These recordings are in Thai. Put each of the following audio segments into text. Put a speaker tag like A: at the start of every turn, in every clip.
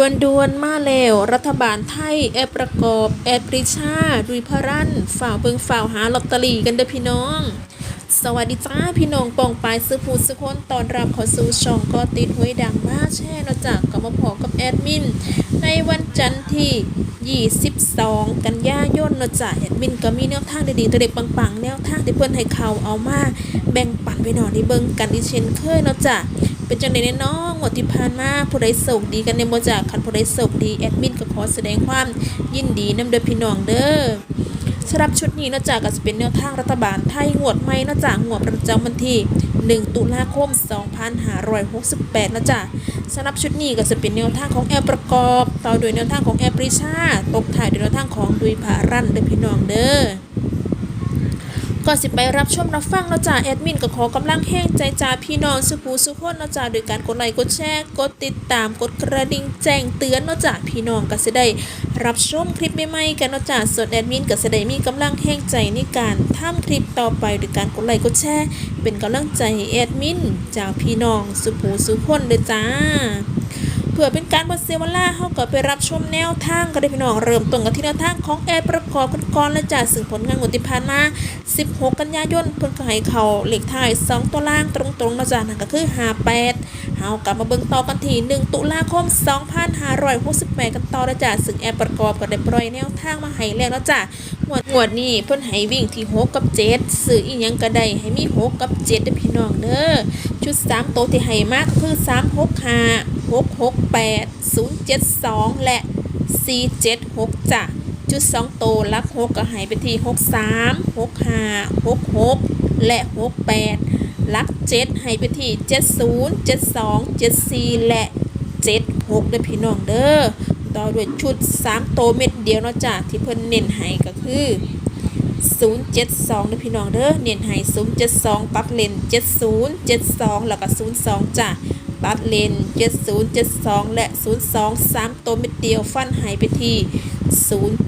A: ดวนดวนๆมาแล้ว รัฐบาลไทย แอปประกอบ แอปปริชาดุยพระรันฝ่าวเบิงฝ่าวหาลอตเตอรี่กันเด้อพี่น้อง สวัสดีจ้าพี่น้องปองปายซื้อผู้ซื้อคนตอนรับเข้าสู่ช่องก็ติดหวยดังมาแช่นอกจากกับมาพอกับแอดมิน ในวันจันทร์ที่ 22 กันยายนเนาะจ้ะแอดมินก็มีแนวทางดีๆตัวเด็กปังๆ แนวทางที่เพื่อนให้เขาเอามาแบ่งปันไปหน่อยในเบิงกันอีเช่นเคยเนาะจ้ะ เป็นจังได๋แน่น้องงวดที่ผ่านมาผู้ใดโชคดีกันในบ่จ้ะคันผู้ใดโชคดีแอดมินก็ขอแสดงความยินดีนำเด้อพี่น้องเด้อสำหรับชุดนี้นาะจากก็จะเป็นแนวทางรัฐบาลไทยงวดใหม่นาะจากงวดประจำวันที่ 1 ตุลาคม 2568นะจ๊ะสำหรับชุดนี้ก็จะเป็นแนวทางของแอลประกอบ ต่อด้วยแนวทางของแอลปริชา ตกท้ายด้วยแนวทางของดุยพารันเด้อพี่น้องเด้อ ก่อนสิไปรับชมรับฟังเนาะจ้าแอดมินก็ขอกำลังแห้งใจจ้าพี่น้องสุภูสุคนเนาะจ้าโดยการกดไลค์กดแชร์กดติดตามกดกระดิ่งแจ้งเตือนเนาะจ้าพี่น้องก็จะได้ รับชมคลิปใหม่ๆกันเนาะจ้าส่วนแอดมินก็จะได้มีกำลังแห้งใจในการทำคลิปต่อไปโดยการกดไลค์กดแชร์เป็นกำลังใจให้แอดมินจากพี่น้องสุภูสุคนเลยจ้า พื่อเป็นการบดเซเวลาเฮาก็ไปรับชมแนวทางกันได้พี่น้องเริ่มต้นกันที่แนวทางของแอร์ประกอบกันก่อนและจ้าซึ่งผลงานงวดที่ผ่านมา 16 กันยายนเพิ่นก็ให้เขาเหลขท้าย 2 ตัวล่างตรงๆนะจ๊ะนั่นก็คือ 58เฮากลับมาเบิ่งต่อกันที่ 1 ตุลาคม 2568 กันต่อนะจ๊ะซึ่งแอร์ประกอบก็ได้ปล่อยแนวทางมาให้แล้วนะจ๊ะงวดงวดนี้เพิ่นให้วิ่งที่ 6 กับ 7 ซื้ออีหยังก็ได้ให้มี 6 กับ7เด้อพี่น้องเด้อชุด3ตัวที่ให้มาก็คือ 365 668 072 และ 476จ้ะจุดสองโตลักหกก็หายไปที่หกสามหกห้าหกหกและหกแปดลักเจ็ดหายไปที่เจ็ดศูนย์เจ็ดสองเจ็ดสี่และเจ็ดหกเด้อพี่น้องเด้อต่อด้วยชุดสามโตเม็ดเดียวเนาะจ้ะที่เพิ่นเน้นให้ก็คือ072เจ็ด้อพี่น้องเด้อเน้นให้072ตัดเลน70 72แล้วก็02จ้ะ ตัดเลน 70 72 และ 02 3 ตัวเม็ดเดียวฟันหายไปที่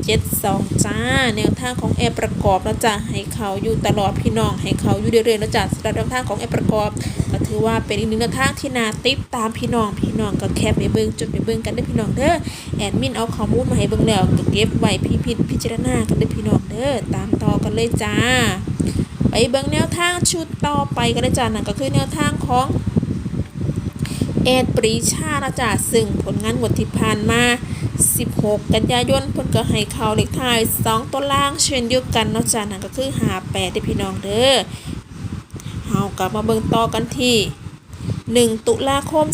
A: 072 จ้า แนวทางของแอร์ประกอบแล้วจ้ะให้เขาอยู่ตลอดพี่น้อง ให้เขาอยู่เรื่อยๆแล้วจ้ะสำหรับแนวทางของแอร์ประกอบก็ถือว่าเป็นอีกหนึ่งแนวทางที่น่าติดตามพี่น้อง พี่น้องก็แคปไปเบิ่งจดไปเบิ่งกันเด้พี่น้องเด้อแอดมินเอาข้อมูลมาให้เบิ่งแล้วก็เก็บไว้พิพิพิจารณากันเด้พี่น้องเด้อตามต่อกันเลยจ้าไปเบิ่งแนวทางชุดต่อไปกันเลยจ้านั่นก็คือแนวทางของ เอ็ดปรีชานะจ๊ะซึ่งผลงานงวดที่ผ่านมา 16 กันยายนเพิ่นก็ให้เขาเลขท้าย 2 ตัวล่างเช่นเดียวกันเนาะจ้ะนั่นก็คือ58เด้อพี่น้องเด้อเฮากลับมาเบิ่งต่อกันที่1 ตุลาคม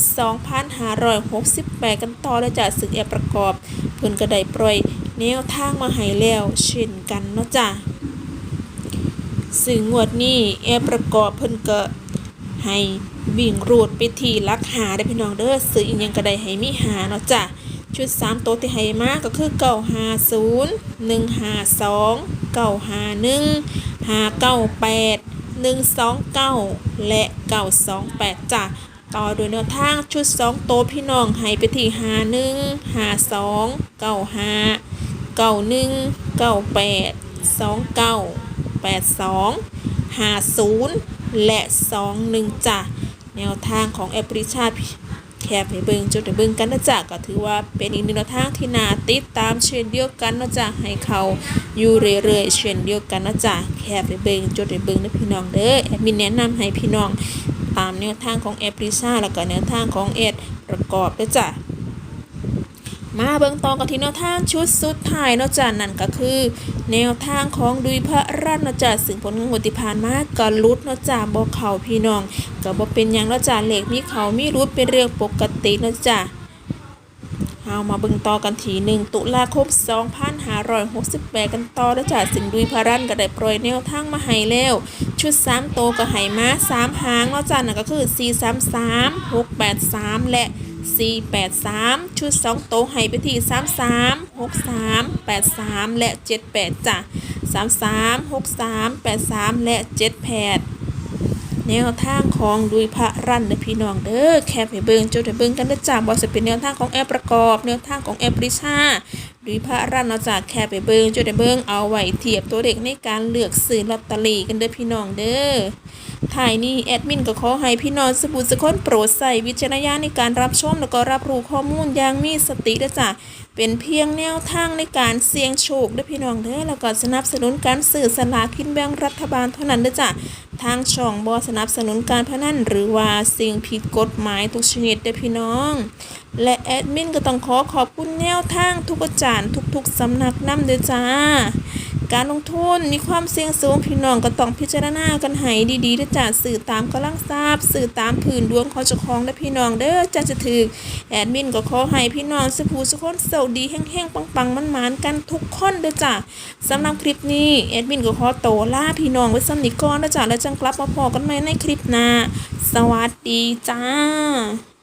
A: 2568 กันต่อเลยจ้ะซึ่งแอประกอบ เพิ่นก็ได้ปล่อยแนวทางมาให้แล้วเช่นกันเนาะจ้ะซึ่งงวดนี้แอประกอบเพิ่นก็ให้ วิ่งรูดไปทีลักหาได้พี่น้องเด้อซื้ออีกยังก็ได้ให้มีหาเนาะจ้ะชุด 3 ตัวที่ให้มาก็คือ 950 152 951 598 129 และ 928จ้ะต่อโดวยแนวทางชุด2ตัวพี่น้องให้ไปที่51 52 95 91 98 29 82 50 และ 21จ้ะ แนวทางของแอปพลิชันแคบให้เบิ่งจุดให้เบิ่งกันนะจ๊ะก็ถือว่าเป็นอีกหนึ่งแนวทางที่น่าติดตามเช่นเดียวกันนะจ๊ะให้เขาอยู่เรื่อยๆเช่นเดียวกันนะจ๊ะแคบให้เบิ่งจุดให้เบิ่งนะพี่น้องเด้อแอดมินแนะนำให้พี่น้องตามแนวทางของแอปพลิชันแล้วก็แนวทางของแอดประกอบด้วยจ้ะมาเบิ่งต่อกันที่แนวทางชุดสุดท้ายเนาะจ้ะนั่นก็คือ แนวทางของดุยพระรัตน์เนาะจ้ะซึ่งผลงานงวดที่ผ่านมาก็รุดเนาะจ้ะบ่เข้าพี่น้องก็บ่เป็นหยังเนาะจ้ะเลขมีเขามีรุดเป็นเรื่องปกติเนาะจ้ะเอามาเบิ่งต่อกันที่1ตุลาคม2568 กันต่อเนะจ้ะซึ่งดุยพระรันก็ได้ปล่อยแนวทางมาให้แล้ว ชุด 3 โตก็ให้มา 3 หางเนาะจ้ะนั่นก็คือ 433 683 และ 483 ชุด 2 โตให้ไปที่ 33 63 83 และ 78 จ้ะ 33 63 83 และ 78 แนวทางของดุยพระรันเด้อพี่น้องเด้อแคปให้เบิ่งจดให้เบิงกันเด้อจ้าบ่ว่าจะเป็นแนวทางของแอปประกอบ แนวทางของแอปริชา ดุยพระรันเนาจ้าแคปให้เบิ่งจดให้เบิ่งเอาไว้เทียบตัวเด็กในการเลือกซื้อลอตเตอรี่กันเด้อพี่น้องเด้อถ่ายนี้แอดมินก็ขอให้พี่น้องสบู่สกคนโปรดใส่วิจารณญาณในการรับชมแล้วก็รับรู้ข้อมูลอย่างมีสติด้วยจ้ะเป็นเพียงแนวทางในการเสี่ยงโชคเด้วยพี่น้องเด้อแล้วก็สนับสนุนการสื่อสลากกินแบ่งรัฐบาลเท่านั้นเด้อจ้ะทางช่องบอสนับสนุนการพนันหรือว่าสิ่งผิดกฎหมายทุกชนิดเด้อพี่น้อง และแอดมินก็ต้องขอขอบคุณแนวทางทุกอาจารย์ทุกๆสำนักนำเด้อจ้า การลงทุนมีความเสี่ยงสูงพี่น้องก็ต้องพิจารณากันให้ดีๆนะจ๊ะสื่อตามกำลังทราบสื่อตามผื่นดวงของเจ้าของและพี่น้องเด้อจะจะถือแอดมินก็ขอให้พี่น้องสุภูสุคนเสดีแห้งๆปังๆมันๆกันทุกคนเด้อจ้ะสำหรับคลิปนี้แอดมินก็ขอโตวลาพี่น้องไว้สำนิกก่อนนะจ๊ะแล้วจังกลับมาพอกันใหม่ในคลิปหน้าสวัสดีจ้า